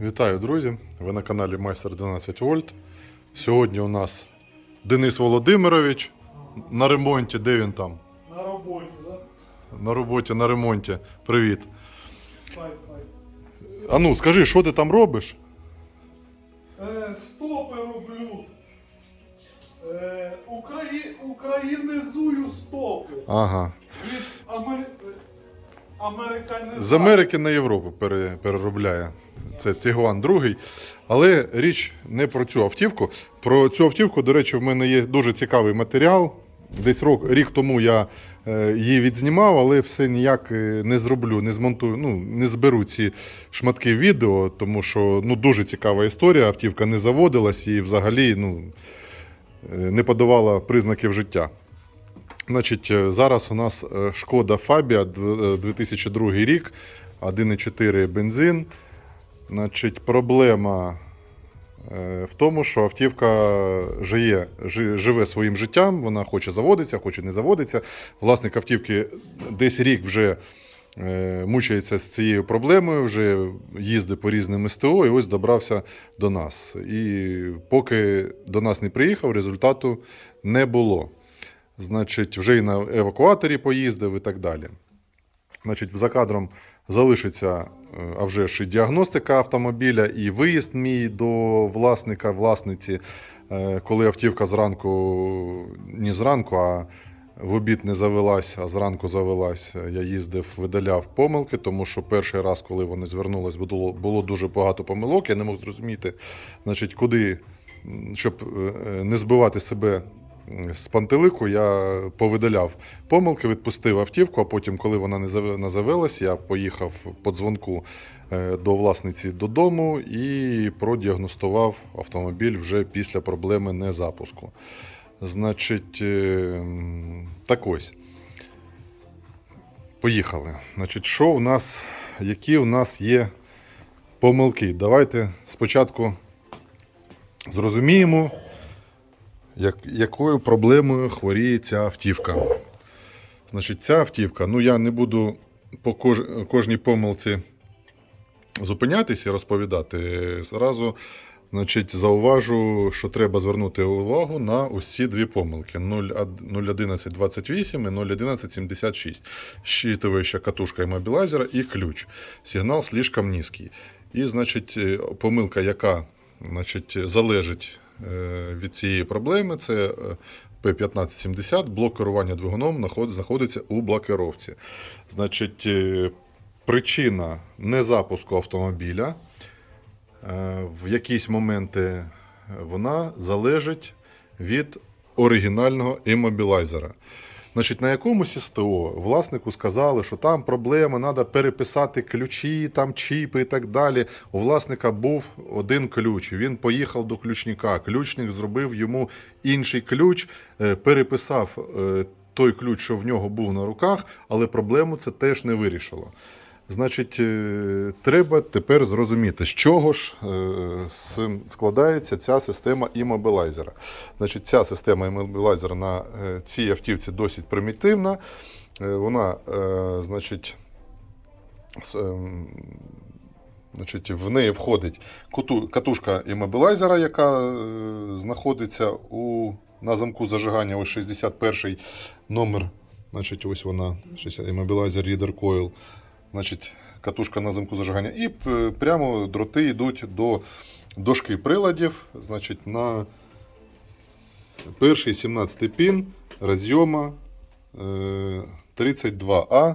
Вітаю, друзі! Ви на каналі Майстер 12 Вольт. Сьогодні у нас Денис Володимирович на ремонті. Де він там? На роботі, да? На роботі, на ремонті. Привіт. Хай, хай. А ну, скажи, що ти там робиш? Е, стопи роблю. Е, Украї... Українізую стопи. Ага. Від Амер... е, американізації. З Америки на Європу пере- переробляє. Це Тігуан другий. Але річ не про цю автівку. Про цю автівку, до речі, в мене є дуже цікавий матеріал. Десь рок, рік тому я е, її відзнімав, але все ніяк е, не зроблю, не змонтую, ну, не зберу ці шматки відео, тому що ну, дуже цікава історія. Автівка не заводилась і взагалі ну, е, не подавала признаків життя. Значить, зараз у нас шкода Фабія е, 2002 рік, 1,4 бензин. Значить, проблема е, в тому, що автівка жиє, живе своїм життям, вона хоче заводитися, хоче не заводитися. Власник автівки десь рік вже е, мучається з цією проблемою, вже їздить по різним СТО і ось добрався до нас. І поки до нас не приїхав, результату не було. Значить, вже і на евакуаторі поїздив і так далі. Значить, за кадром залишиться е, а вже ж і діагностика автомобіля, і виїзд мій до власника, власниці, е, коли автівка зранку, не зранку, а в обід не завелась, а зранку завелась. Я їздив, видаляв помилки, тому що перший раз, коли вони звернулись, було, було дуже багато помилок. Я не мог зрозуміти, значить, куди, щоб е, не збивати себе з пантелику я повидаляв помилки, відпустив автівку, а потім, коли вона не зав- завелась, я поїхав по дзвонку е, до власниці додому і продіагностував автомобіль вже після проблеми незапуску. Значить, е, так ось. Поїхали. Значить, що у нас, які у нас є помилки? Давайте спочатку зрозуміємо, як, якою проблемою хворіє ця автівка. Значить, ця автівка, ну я не буду по кож, кожній помилці зупинятися і розповідати. Зразу значить, зауважу, що треба звернути увагу на ці дві помилки: 0.1128 і 0.1176. Щитывающая катушка іммобілайзера і ключ. Сигнал слишком низький. І, значить, е, помилка, яка значить, залежить від цієї проблеми, це е, P1570, блок керування двигуном знаходиться у блокировці. Значить, причина причина незапуску автомобіля е, в якісь моменти вона залежить від оригінального іммобілайзера. Значить, на якомусь СТО власнику сказали, що там проблема, треба переписати ключі, там чіпи і так далі. У власника був один ключ. Він поїхав до ключника. Ключник зробив йому інший ключ, е, переписав е, той ключ, що в нього був на руках, але проблему це теж не вирішило. Значить, е, треба тепер зрозуміти, з чого ж е, складається ця система іммобілайзера. Значить, ця система іммобілайзера на е, цій автівці досить примітивна. Вона, значить, ем, значить, в неї входить катушка іммобілайзера, яка знаходиться у, на замку зажигання. Ось 61 номер. Значить, ось вона, 60 іммобілайзер Reader Coil. Значить, катушка на замку зажигання. І прямо дроти йдуть до дошки приладів. Значить, на перший 17 пін розйома е, 32А.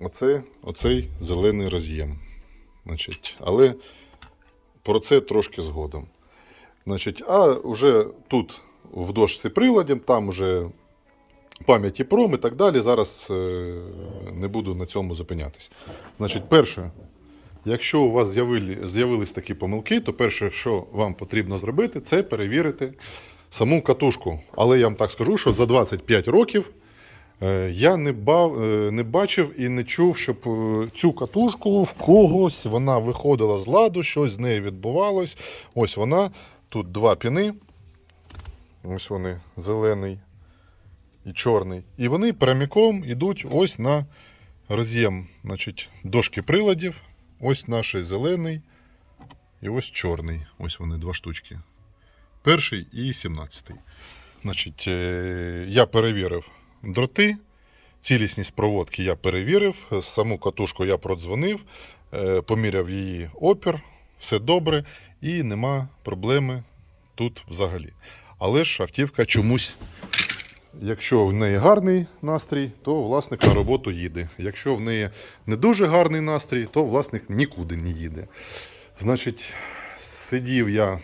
Оце, оцей зелений роз'єм. Значить, але про це трошки згодом. Значить, а вже тут в дошці приладів, там вже пам'яті пром і так далі. Зараз е, не буду на цьому зупинятись. Значить, перше, якщо у вас з'явили, з'явились такі помилки, то перше, що вам потрібно зробити, це перевірити саму катушку. Але я вам так скажу, що за 25 років е, я не, бав, е, не бачив і не чув, щоб цю катушку в когось вона виходила з ладу, щось з нею відбувалось. Ось вона, тут два піни. Ось вони, зелений і чорний. І вони прямиком йдуть ось на роз'єм значить, дошки приладів. ось наш зелений і ось чорний. Ось вони два штучки. Перший і сімнадцятий. Значить, е, я перевірив дроти, цілісність проводки я перевірив, саму катушку я продзвонив, е, поміряв її опір, все добре, і нема проблеми тут взагалі. Але ж автівка чомусь, якщо в неї гарний настрій, то власник на роботу їде. Якщо в неї не дуже гарний настрій, то власник нікуди не їде. Значить, сидів я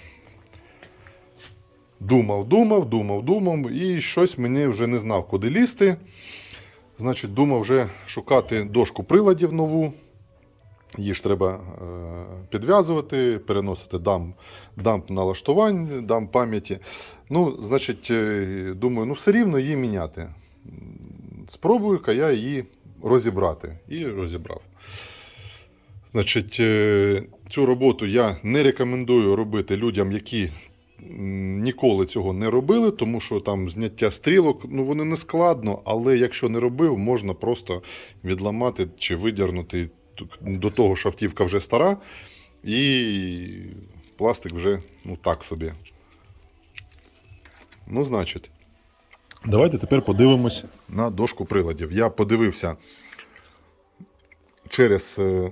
Думав, думав, думав, думав, і щось мені вже не знав, куди лізти. Значить, думав вже шукати дошку приладів нову. Її ж треба е, підв'язувати, переносити дамп, дамп налаштувань, дамп пам'яті. Ну, значить, е, думаю, ну все рівно її міняти. Спробую-ка я її розібрати. І розібрав. Значить, е, цю роботу я не рекомендую робити людям, які ніколи цього не робили, тому що там зняття стрілок, ну вони не складно, але якщо не робив, можна просто відламати чи видірнути до того, що автівка вже стара, і пластик вже ну так собі. Ну, значить, давайте тепер подивимось на дошку приладів. Я подивився через е,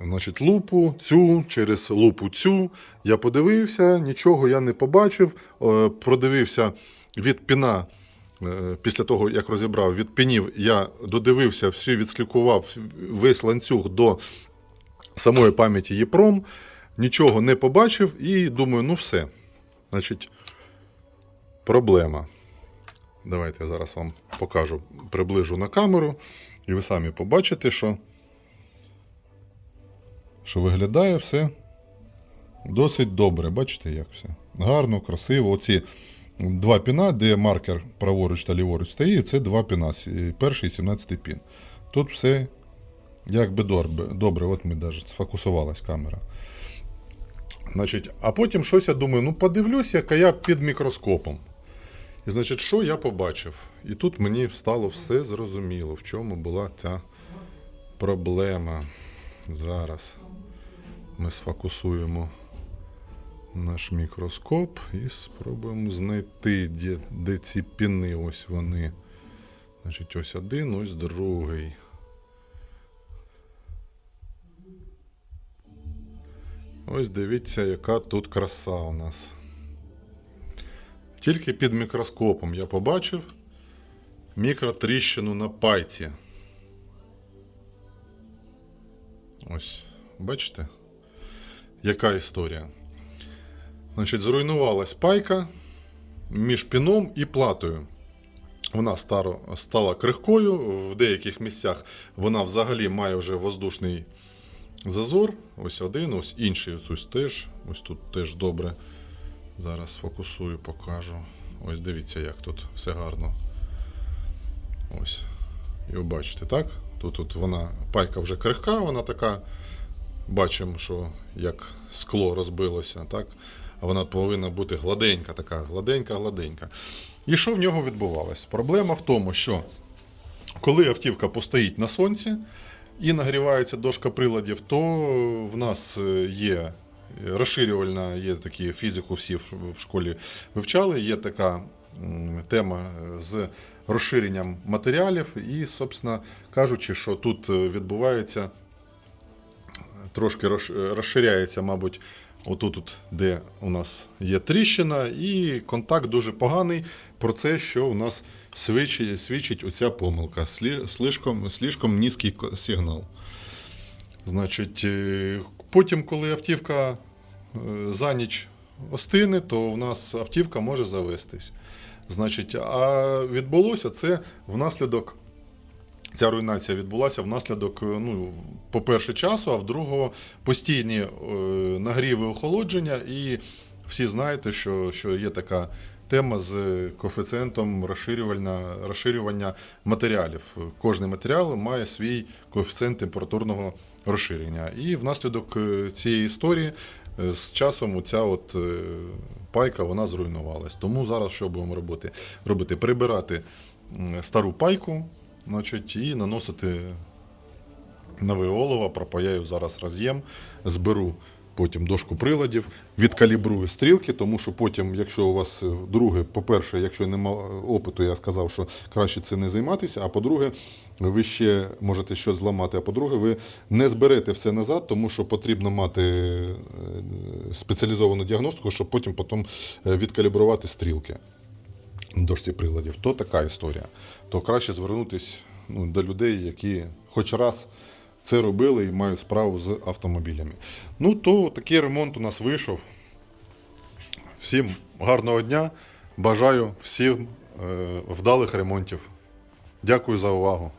значить, лупу цю, через лупу цю. Я подивився, нічого я не побачив. Е, Продивився від піна. Е, Після того, як розібрав від пінів, я додивився, всю відслікував весь ланцюг до самої пам'яті ЄПРОМ, нічого не побачив і думаю, ну все. Значить, проблема. Давайте я зараз вам покажу, приближу на камеру, і ви самі побачите, що що виглядає все досить добре. Бачите, як все? Гарно, красиво. Оці два піна, де маркер праворуч та ліворуч стоїть, це два піна. Перший і 17 пін. Тут все якби добре. добре. От ми навіть сфокусувалась камера. Значить, а потім щось я думаю, ну подивлюсь, яка я під мікроскопом. І значить, що я побачив? І тут мені стало все зрозуміло, в чому була ця проблема. Зараз ми сфокусуємо наш мікроскоп і спробуємо знайти, де, де ці піни. Ось вони. Значить, ось один, ось другий. Ось дивіться, яка тут краса у нас. Тільки під мікроскопом я побачив мікротріщину на пайці. Ось, бачите, яка історія. Значить, зруйнувалась пайка між піном і платою. Вона старо, стала крихкою, в деяких місцях вона взагалі має вже воздушний зазор. Ось один, ось інший. Ось теж. Ось тут теж добре. Зараз фокусую, покажу. Ось дивіться, як тут все гарно. Ось. І ви бачите, так? Тут от вона, пайка вже крихка, вона така. Бачимо, що як скло розбилося, так? Вона повинна бути гладенька, така, гладенька, гладенька. І що в нього відбувалось? Проблема в тому, що коли автівка постоїть на сонці і нагрівається дошка приладів, то в нас е, є розширювальна, є такі фізику, всі в школі вивчали, є така тема з розширенням матеріалів, і, собственно кажучи, що тут е, відбувається трошки розширяється, мабуть, отут, от, де у нас є тріщина, і контакт дуже поганий. Про це, що у нас свідчить, свідчить оця помилка. Слишком, слишком низький сигнал. Значить, е, потім, коли автівка е, за ніч остине, то у нас автівка може завестись. Значить, а відбулося це внаслідок Ця руйнація відбулася внаслідок, е, ну, по-перше, часу, а в-другого, постійні е, нагріви охолодження. І всі знаєте, що, що є така тема з коефіцієнтом розширювання, розширювання матеріалів. Кожний матеріал має свій коефіцієнт температурного розширення. І внаслідок е, цієї історії е, з часом ця от пайка вона зруйнувалась. Тому зараз що будемо робити? робити? Прибирати стару пайку, значить, і наносити нове олово, пропаяю зараз роз'єм, зберу потім дошку приладів, відкалібрую стрілки, тому що потім, якщо у вас е, друге, по-перше, якщо нема опиту, я сказав, що краще це не займатися. А по-друге, ви ще можете щось зламати. А по-друге, ви не зберете все назад, тому що потрібно мати е, спеціалізовану діагностику, щоб потім, потім е, відкалібрувати стрілки на дошці приладів. То така історія. То краще звернутися ну, до людей, які хоч раз це робили і мають справу з автомобілями. Ну, то такий ремонт у нас вийшов. Всім гарного дня. Бажаю всім е, вдалих ремонтів. Дякую за увагу.